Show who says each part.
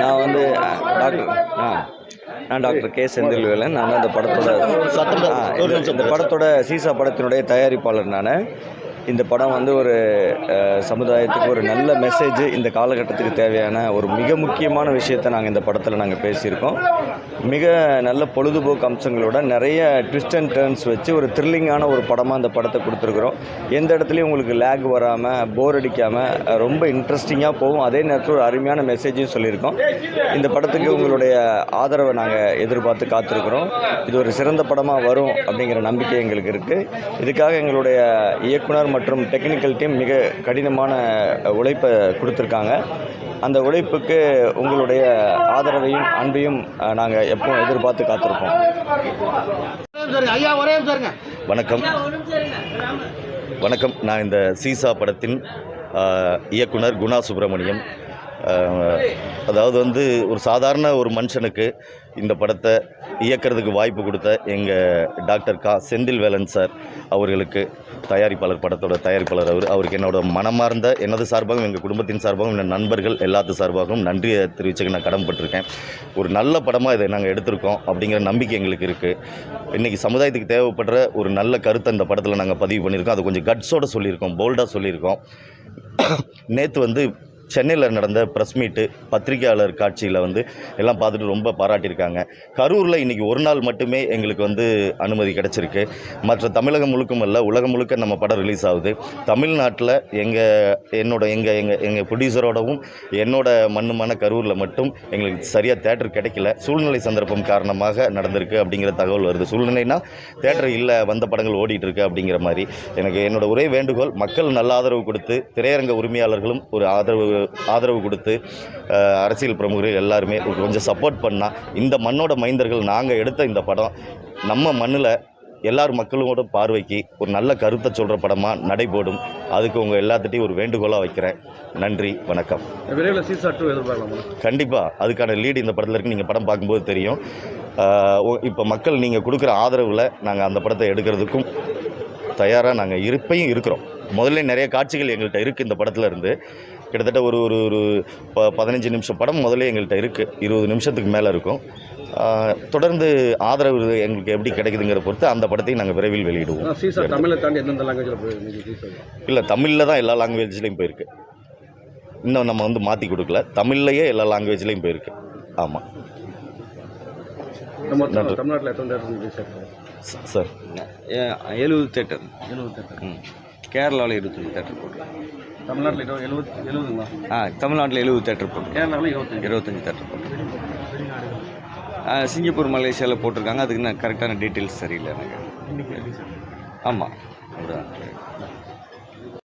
Speaker 1: நான் வந்து டாக்டர் ஆ நான் டாக்டர் கே. செந்தில்வேலன். நான் அந்த படத்தோட இந்த படத்தோட சீசா படத்தினுடைய தயாரிப்பாளர் நான். இந்த படம் வந்து ஒரு சமுதாயத்துக்கு ஒரு நல்ல மெசேஜ் இந்த காலகட்டத்துக்கு தேவையான ஒரு மிக முக்கியமான விஷயத்தை நாங்கள் இந்த படத்தில் நாங்கள் பேசியிருக்கோம். மிக நல்ல பொழுதுபோக்கு அம்சங்களோட நிறைய ட்விஸ்ட் அண்ட் டேர்ன்ஸ் வச்சு ஒரு த்ரில்லிங்கான ஒரு படமாக இந்த படத்தை கொடுத்துருக்குறோம். எந்த இடத்துலையும் உங்களுக்கு லேக் வராமல் போர் அடிக்காமல் ரொம்ப இன்ட்ரெஸ்டிங்காக போகும். அதே நேரத்தில் ஒரு அருமையான மெசேஜையும் சொல்லியிருக்கோம். இந்த படத்துக்கு உங்களுடைய ஆதரவை நாங்கள் எதிர்பார்த்து காத்திருக்கிறோம். இது ஒரு சிறந்த படமாக வரும் அப்படிங்கிற நம்பிக்கை எங்களுக்கு இருக்குது இதுக்காக எங்களுடைய இயக்குனர் மற்றும் டெக்னிக்கல் டீம் மிக கடினமான உழைப்பை கொடுத்துருக்காங்க. அந்த உழைப்புக்கு உங்களுடைய ஆதரவையும் அன்பையும் நாங்கள் எப்பவும் எதிர்பார்த்து காத்திருப்போம்.
Speaker 2: வணக்கம். வணக்கம். நான் இந்த சீசா படத்தின் இயக்குனர் குணா சுப்பிரமணியம். அதாவது வந்து ஒரு சாதாரண ஒரு மனுஷனுக்கு இந்த படத்தை இயக்கிறதுக்கு வாய்ப்பு கொடுத்த எங்கள் டாக்டர் கா. செந்தில் வேலன் சார் அவர்களுக்கு தயாரிப்பாளர் படத்தோட தயாரிப்பாளர் அவர். அவருக்கு என்னோட மனமார்ந்த எனது சார்பாகவும் எங்கள் குடும்பத்தின் சார்பாகவும் என் நண்பர்கள் எல்லாத்து சார்பாகவும் நன்றியை தெரிவிச்சுக்க நான் கடன்பட்டிருக்கேன் ஒரு நல்ல படமாக இதை நாங்கள் எடுத்திருக்கோம் அப்படிங்கிற நம்பிக்கை எங்களுக்கு இருக்குது இன்றைக்கி சமுதாயத்துக்கு தேவைப்படுற ஒரு நல்ல கருத்தை இந்த படத்தில் நாங்கள் பதிவு பண்ணியிருக்கோம். அது கொஞ்சம் கட்ஸோட சொல்லியிருக்கோம் போல்டாக சொல்லியிருக்கோம். நேற்று வந்து சென்னையில் நடந்த ப்ரெஸ் மீட்டு பத்திரிகையாளர் காட்சியில் வந்து எல்லாம் பார்த்துட்டு ரொம்ப பாராட்டியிருக்காங்க. கரூரில் இன்றைக்கி ஒரு நாள் மட்டுமே எங்களுக்கு வந்து அனுமதி கிடச்சிருக்கு. மற்ற தமிழகம் முழுக்கும் அல்ல உலகம் முழுக்க நம்ம படம் ரிலீஸ் ஆகுது. தமிழ்நாட்டில் எங்கள் என்னோட எங்கள் எங்கள் எங்கள் ப்ரொடியூசரோடவும் என்னோட மண்ணுமான கரூரில் மட்டும் எங்களுக்கு சரியாக தேட்டர் கிடைக்கல. சூழ்நிலை சந்தர்ப்பம் காரணமாக நடந்திருக்கு அப்படிங்கிற தகவல் வருது. சூழ்நிலைனா தேட்டர் இல்லை வந்த படங்கள் ஓடிட்டு இருக்கு அப்படிங்கிற மாதிரி. எனக்கு என்னோட ஒரே வேண்டுகோள் மக்கள் நல்ல ஆதரவு கொடுத்து திரையரங்க உரிமையாளர்களும் ஒரு ஆதரவு ஆதரவு கொடுத்து அரசியல் பிரமுகர்கள் எல்லாருமே கொஞ்சம் சப்போர்ட் பண்ணால் இந்த மண்ணோட மைந்தர்கள் நாங்கள் எடுத்த இந்த படம் நம்ம மண்ணில் எல்லார் மக்களோட பார்வைக்கு ஒரு நல்ல கருத்தை சொல்கிற படமாக நடைபோடும். அதுக்கு உங்கள் எல்லாத்துட்டையும் ஒரு வேண்டுகோளாக வைக்கிறேன். நன்றி வணக்கம்.
Speaker 3: விரைவில் சீசா டூ எதிர்பார்க்கலாமா?
Speaker 2: கண்டிப்பாக அதுக்கான லீடு இந்த படத்தில் இருக்கு நீங்கள் படம் பார்க்கும்போது தெரியும். இப்போ மக்கள் நீங்கள் கொடுக்குற ஆதரவில் நாங்கள் அந்த படத்தை எடுக்கிறதுக்கும் தயாராக நாங்கள் இருப்பையும் இருக்கிறோம். முதல்ல நிறைய காட்சிகள் எங்கள்கிட்ட இருக்குது இந்த படத்தில் இருந்து. கிட்டத்தட்ட ஒரு ஒரு ஒரு ப பதினஞ்சு நிமிஷம் படம் முதல்ல எங்கள்கிட்ட இருக்குது இருபது நிமிஷத்துக்கு மேலே இருக்கும். தொடர்ந்து ஆதரவு எங்களுக்கு எப்படி கிடைக்குதுங்கிற பொறுத்து அந்த படத்தையும் நாங்கள் விரைவில் வெளியிடுவோம்.
Speaker 3: தமிழை தாண்டி எந்தெந்த லாங்குவேஜில் போய் சீசா?
Speaker 2: இல்லை தமிழில் தான் எல்லா லாங்குவேஜ்லேயும் போயிருக்கு. இன்னும் நம்ம வந்து மாற்றி கொடுக்கல. தமிழ்லையே எல்லா லாங்குவேஜ்லேயும் போயிருக்கு. ஆமாம்.
Speaker 3: தமிழ்நாட்டில்
Speaker 2: சார்.
Speaker 1: எழுபது தேட்டர்.
Speaker 3: எழுபது தேட்டர்.
Speaker 1: ம். கேரளாவில் இருபத்தஞ்சி தேட்டர் போட்டிருக்கோம்
Speaker 3: தமிழ்நாட்டில் இருபது எழுபது எழுபதுங்களா?
Speaker 1: ஆ தமிழ்நாட்டில் எழுபது தேட்டர் போட்டிருக்கோம்
Speaker 3: கேரளாவில் இருபத்தஞ்சு.
Speaker 1: இருபத்தஞ்சி தேட்டர் ஆ, சிங்கப்பூர் மலேசியாவில் போட்டிருக்காங்க. அதுக்கு நான் கரெக்டான டீட்டெயில்ஸ் சரியில்லை எனக்கு. ஆமாம் அப்படிதான்.